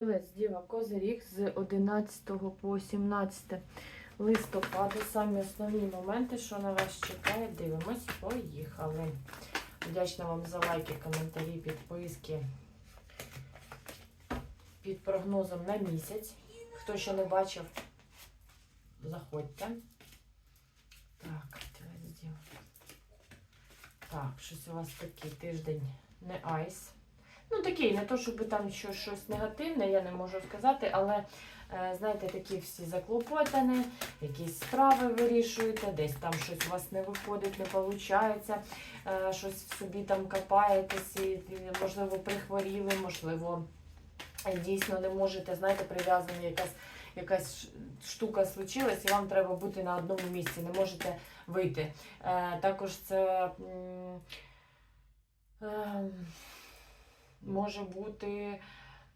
Ділець Діва Козиріг з 11 по 17 листопада. Самі основні моменти, що на вас чекає, дивимось. Поїхали. Вдячна вам за лайки, коментарі, підписки під прогнозом на місяць. Хто ще не бачив, заходьте. Так, Ділець Діва. Так, щось у вас такий тиждень не айс. Ну, такий, не то, щоб там що, щось негативне, я не можу сказати, але, е, знаєте, такі всі заклопотані, якісь справи вирішуєте, десь там щось у вас не виходить, не виходить, е, щось в собі там копаєтесь, і, можливо, прихворіли, можливо, е, дійсно не можете, знаєте, прив'язані якась. Якась штука случилась, і вам треба бути на одному місці, не можете вийти. Е, також це м, ем, може бути,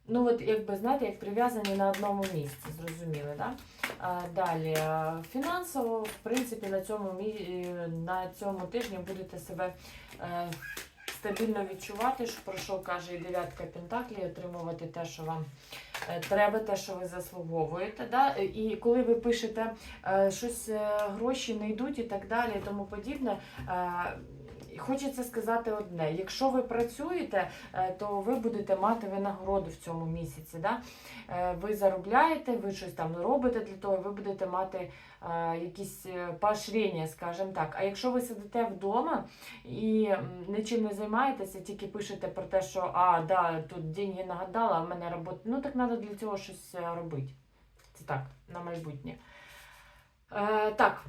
ну от якби знаєте, як прив'язані на одному місці, зрозуміли, да? А, далі, е, фінансово, в принципі, на цьому, е, на цьому тижні будете себе е, стабільно відчувати, що про що каже і дев'ятка Пентаклі, отримувати те, що вам е, треба, те, що ви заслуговуєте. Да? І коли ви пишете е, щось, е, гроші не йдуть і так далі, і тому подібне. е, Хочеться сказати одне: якщо ви працюєте, е, то ви будете мати винагороду в цьому місяці. Да? Е, Ви заробляєте, ви щось там робите для того, ви будете мати е, якісь поощрення, скажімо так. А якщо ви сидите вдома і нічим не займаєтеся, тільки пишете про те, що а, да, тут деньги нагадала, а в мене робота. Ну так треба для цього щось робити. Це так, на майбутнє. Е, так.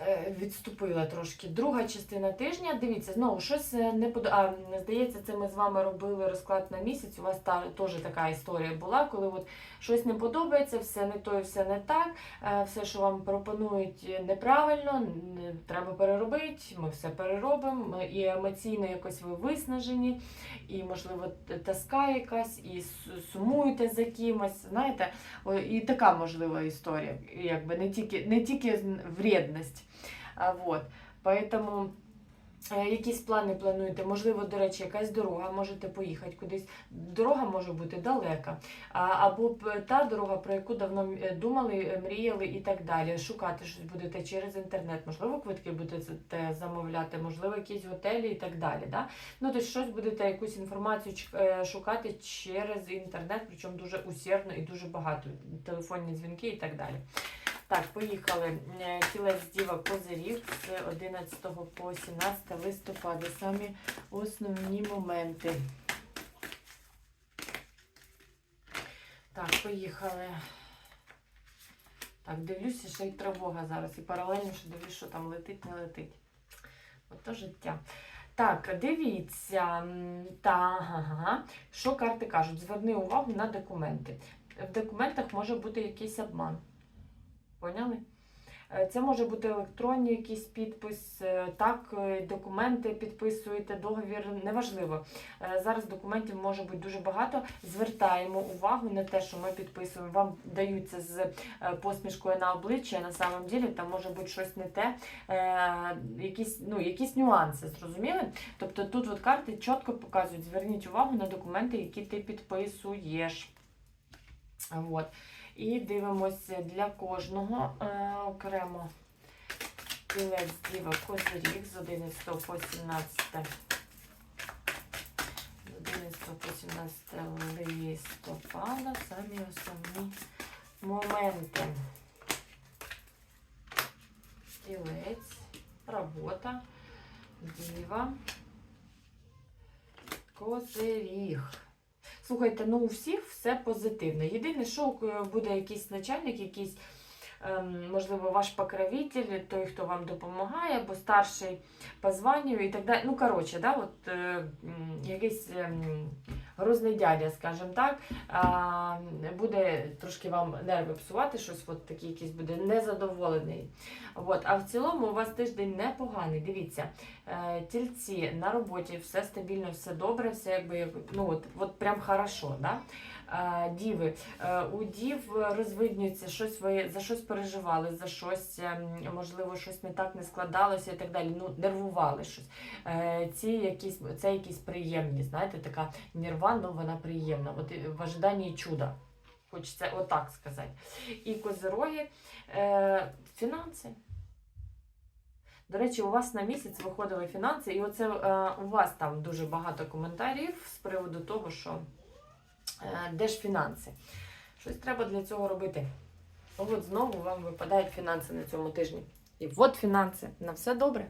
Е, Відступила трошки. Друга частина тижня. Дивіться, знову щось е, не под... а, здається, це ми з вами робили розклад на місяць. У вас та теж така історія була, коли от щось не подобається, все не то і все не так. е, Все, що вам пропонують, неправильно, не- треба переробити. Ми все переробимо. І емоційно якось ви виснажені, і можливо тоска якась, і сумуєте за кимось. Знаєте, і така можлива історія, якби не тільки не тільки вредність. Вот. Поэтому е, якісь плани плануєте, можливо, до речі, якась дорога, можете поїхати кудись. Дорога може бути далека, або та дорога, про яку давно е, думали, е, мріяли і так далі. Шукати щось будете через інтернет, можливо, квитки будете замовляти, можливо, якісь готелі і так далі. Да? Ну, тобто щось будете якусь інформацію е, шукати через інтернет, причому дуже усердно і дуже багато. Телефонні дзвінки і так далі. Так, поїхали. Е, Тілець Діва Козирів з 11 по 17 листопада. Самі основні моменти. Так, поїхали. Так, дивлюся, ще й тривога зараз. І паралельно ще дивлюсь, що там летить, не летить. Ото життя. Так, дивіться. Та, ага. Що карти кажуть? Зверни увагу на документи. В документах може бути якийсь обман. Поняли? Е, Це може бути електронний якийсь підпис, е, так, е, документи підписуєте, договір, неважливо. Зараз документів може бути дуже багато. Звертаємо увагу на те, що ми підписуємо. Вам даються з посмішкою на обличчя, на самом ділі там може бути щось не те, якісь, ну, якісь нюанси, зрозуміли? Тобто тут от карти чітко показують, зверніть увагу на документи, які ти підписуєш. От. І дивимося для кожного е, окремо тілець Діва Козиріг з 11 по 17. З 11 по 17 листопада. Самі основні моменти. Тілець, робота, діва, козиріг. Слухайте, ну у всіх все позитивно. Єдине, що е, буде якийсь начальник, якийсь, можливо, ваш покровитель, той, хто вам допомагає, або старший по званню і так далі. Ну, коротше, да, от, е, якийсь ем, грозний дядя, скажімо так, буде трошки вам нерви псувати, щось от такий якийсь буде незадоволений. От, а в цілому у вас тиждень непоганий. Дивіться, е, тільці на роботі, все стабільно, все добре, все якби ну от, от прям хорошо. Да? Е, Діви, е, у дів розвиднюється щось ви за щось переживали, за щось, ем, можливо, щось не так не складалося і так далі. Ну, нервували щось. Е, Ці якісь, це якісь приємні, знаєте, така нерва, ну вона приємна. От в ожиданні чуда. Хочеться отак сказати. І козироги, е, фінанси. До речі, у вас на місяць виходили фінанси, і оце е, у вас там дуже багато коментарів з приводу того, що е, де ж фінанси. Щось треба для цього робити. От знову вам випадають фінанси на цьому тижні. І от фінанси. На все добре.